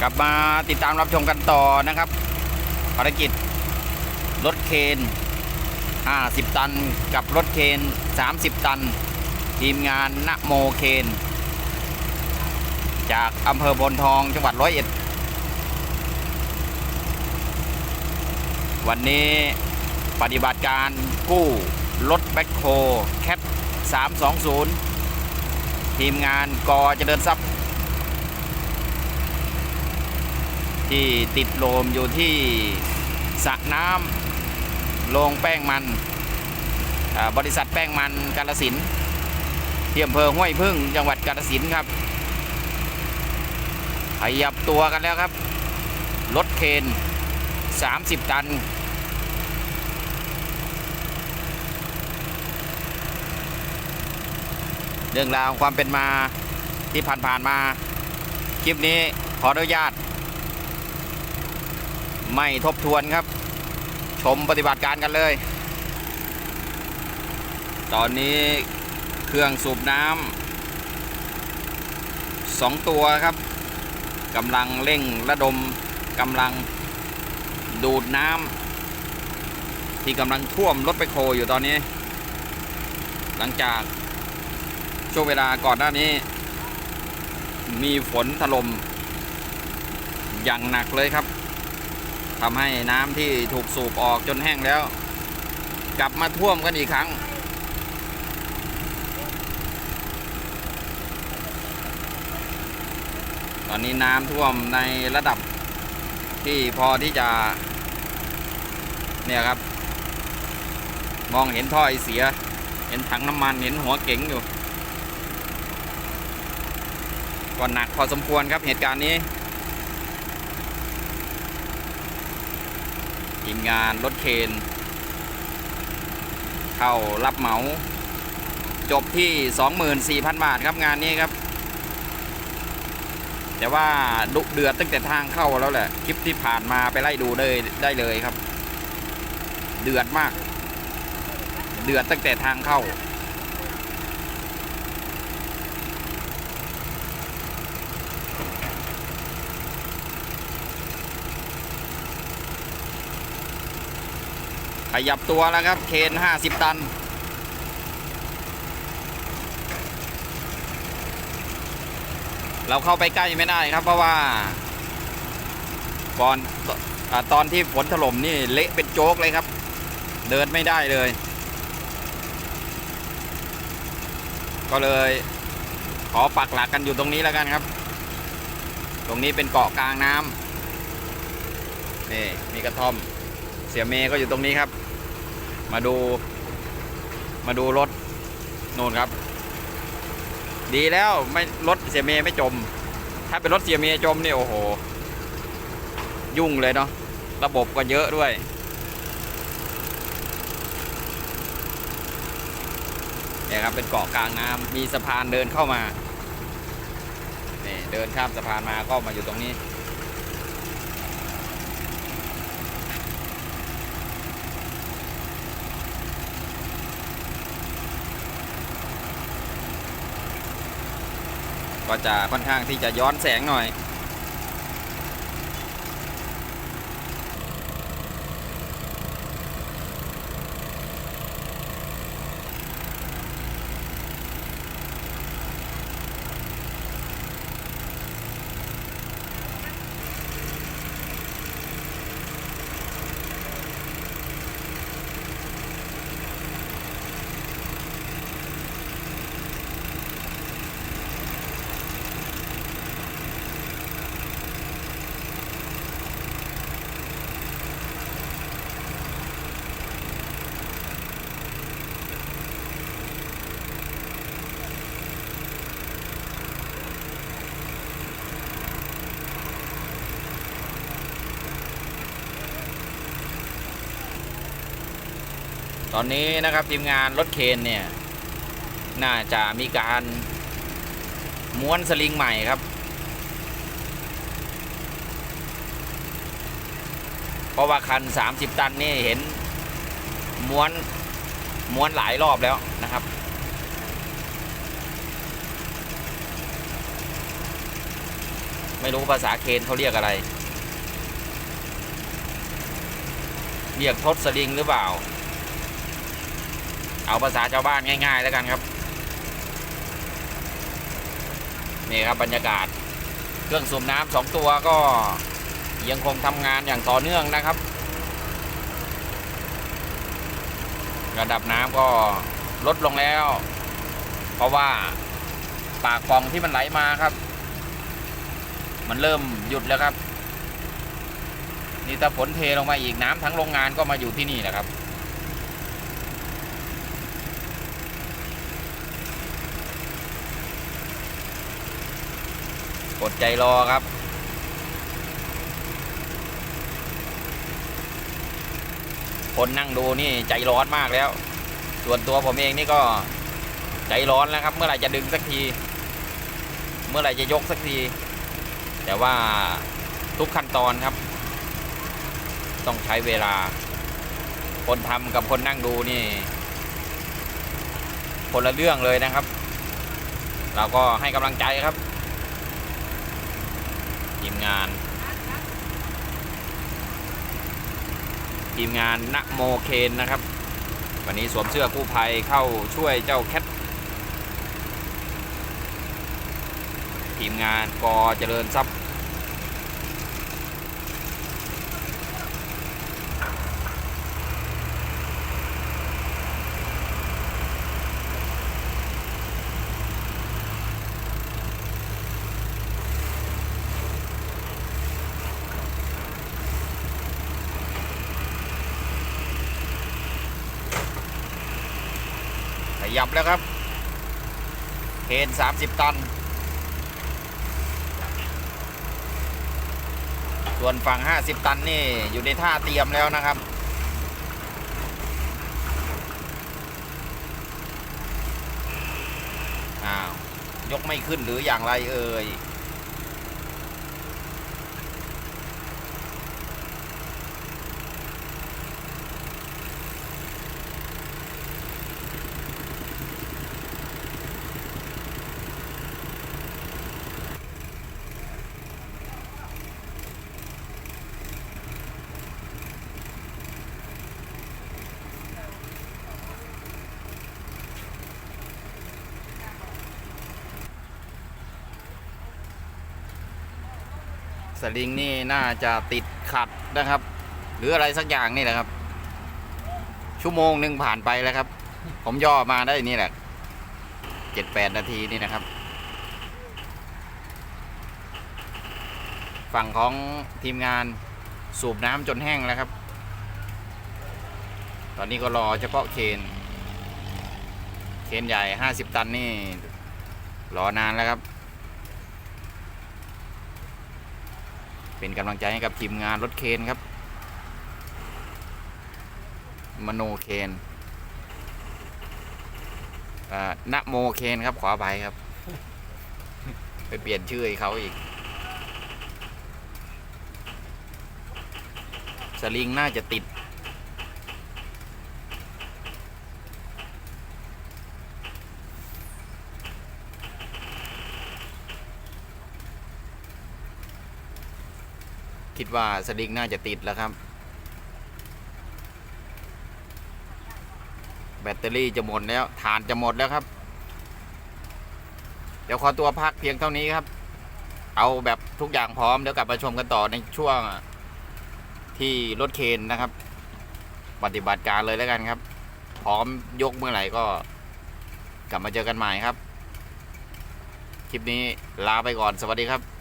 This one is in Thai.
กลับมาติดตามรับชมกันต่อนะครับ ภารกิจรถเคน50 ตันกับรถเคน 30 ตัน ทีมงานนโมเคน จากอำเภอพลทองจังหวัดร้อยเอ็ด วันนี้ปฏิบัติการกู้รถแบ็คโฮแคท320 ทีมงานกอเจริญทรัพย์ ที่ติดโลมอยู่ที่สระน้ำโรงแป้งมัน บริษัทแป้งมันกาลสินธุ์ที่อำเภอห้วยพึ่งจังหวัดกาลสินครับขยับตัวกันแล้วครับ รถเคน 30 ตัน เรื่องราวความเป็นมาที่ผ่านๆมา คลิปนี้ขออนุญาต ไม่ทบทวนครับ ชมปฏิบัติการกันเลย ตอนนี้เครื่องสูบน้ำสองตัวครับกำลังเร่งระดมกำลังดูดน้ำที่กำลังท่วมรถไปโคอยู่ตอนนี้ หลังจากช่วงเวลาก่อนหน้านี้ มีฝนถล่มอย่างหนักเลยครับ ทำให้น้ำที่ถูกสูบออกจนแห้งแล้ว กลับมาท่วมกันอีกครั้ง ตอนนี้น้ำท่วมในระดับที่พอที่จะ เนี่ยครับ มองเห็นท่อไอเสีย เห็นถังน้ำมันเห็นหัวเก๋งอยู่ก็หนักพอสมควรครับเหตุการณ์นี้ ทีมงานรถเคนเข้ารับเหมาจบที่ 24,000 บาทครับงานนี้ครับ แต่ว่าดุเดือดตั้งแต่ทางเข้าแล้วแหละ คลิปที่ผ่านมาไปไล่ดูเลยได้เลยครับ เดือดมาก เดือดตั้งแต่ทางเข้า ขยับตัวแล้วครับ เคน 50 ตัน เราเข้าไปใกล้ไม่ได้ครับ เพราะว่า ก่อนอตอนที่ฝนถล่มนี่เละเป็นโจ๊กเลยครับ เดินไม่ได้เลย ก็เลยขอปักหลักกันอยู่ตรงนี้แล้วกันครับ ตรงนี้เป็นเกาะกลางน้ำนี่มีกระท่อมเสียเมก็อยู่ตรงนี้ครับ มาดู มาดูรถโน่นครับ ดีแล้วไม่รถเสียเมไม่จม ถ้าเป็นรถเสียเมจมเนี่ยโอ้โห ยุ่งเลยเนาะระบบก็เยอะด้วย เนี่ยครับเป็นเกาะกลางน้ำมีสะพานเดินเข้ามา นี่เดินข้ามสะพานมาก็มาอยู่ตรงนี้ ก็จะค่อนข้างที่จะย้อนแสงหน่อย ตอนนี้นะครับทีมงานรถเคนเนี่ย น่าจะมีการม้วนสลิงใหม่ครับ เพราะว่าคัน 30 ตันนี่เห็นม้วนม้วนหลายรอบแล้วนะครับไม่รู้ภาษาเคนเขาเรียกอะไร เรียกทศสลิงหรือเปล่า เอาภาษาชาวบ้านง่ายๆแล้วกันครับ นี่ครับบรรยากาศ เครื่องสูบน้ำสองตัวก็ยังคงทำงานอย่างต่อเนื่องนะครับ ระดับน้ำก็ลดลงแล้ว เพราะว่าปากคลองที่มันไหลมาครับ มันเริ่มหยุดแล้วครับ นี่ถ้าฝนเทลงมาอีกน้ำทั้งโรงงานก็มาอยู่ที่นี่แหละครับ ดใจรอครับ คนนั่งดูนี่ใจร้อนมากแล้ว ส่วนตัวผมเองนี่ก็ใจร้อนแล้วครับ เมื่อไหร่จะดึงสักที เมื่อไหร่จะยกสักที แต่ว่าทุกขั้นตอนครับ ต้องใช้เวลา คนทำกับคนนั่งดูนี่ คนละเรื่องเลยนะครับ เราก็ให้กำลังใจครับ ทีมงาน ทีมงานนะโมเคนนะครับ วันนี้สวมเสื้อกู้ภัยเข้าช่วยเจ้าแคททีมงานกอเจริญทรัพย์ ยับแล้วครับเคน30 ตัน ส่วนฝั่ง 50 ตันนี่อยู่ในท่าเตรียมแล้วนะครับ อ้าว ยกไม่ขึ้นหรืออย่างไรเอ่ย สลิงนี่น่าจะติดขัดนะครับ หรืออะไรสักอย่างนี่แหละครับ ชั่วโมงหนึ่งผ่านไปแล้วครับ ผมย่อมาได้นี่แหละเจ็ดแปดนาทีนี่นะครับ ฝั่งของทีมงานสูบน้ำจนแห้งแล้วครับ ตอนนี้ก็รอเฉพาะเคนเคนใหญ่ห้าสิบตันนี่ รอนานแล้วครับ เป็นกำลังใจให้กับทีมงานรถเคนครับ มโนเคนอ่านะโมเคนครับขอไปครับ ไปเปลี่ยนชื่อให้เขาอีก สลิงน่าจะติด คิดว่าสลิงน่าจะติดแล้วครับ แบตเตอรี่จะหมดแล้วฐานจะหมดแล้วครับ เดี๋ยวขอตัวพักเพียงเท่านี้ครับ เอาแบบทุกอย่างพร้อมเดี๋ยวกลับมาชมกันต่อในช่วงที่รถเคนนะครับ ปฏิบัติการเลยแล้วกันครับ พร้อมยกเมื่อไหร่ก็กลับมาเจอกันใหม่ครับ คลิปนี้ลาไปก่อนสวัสดีครับ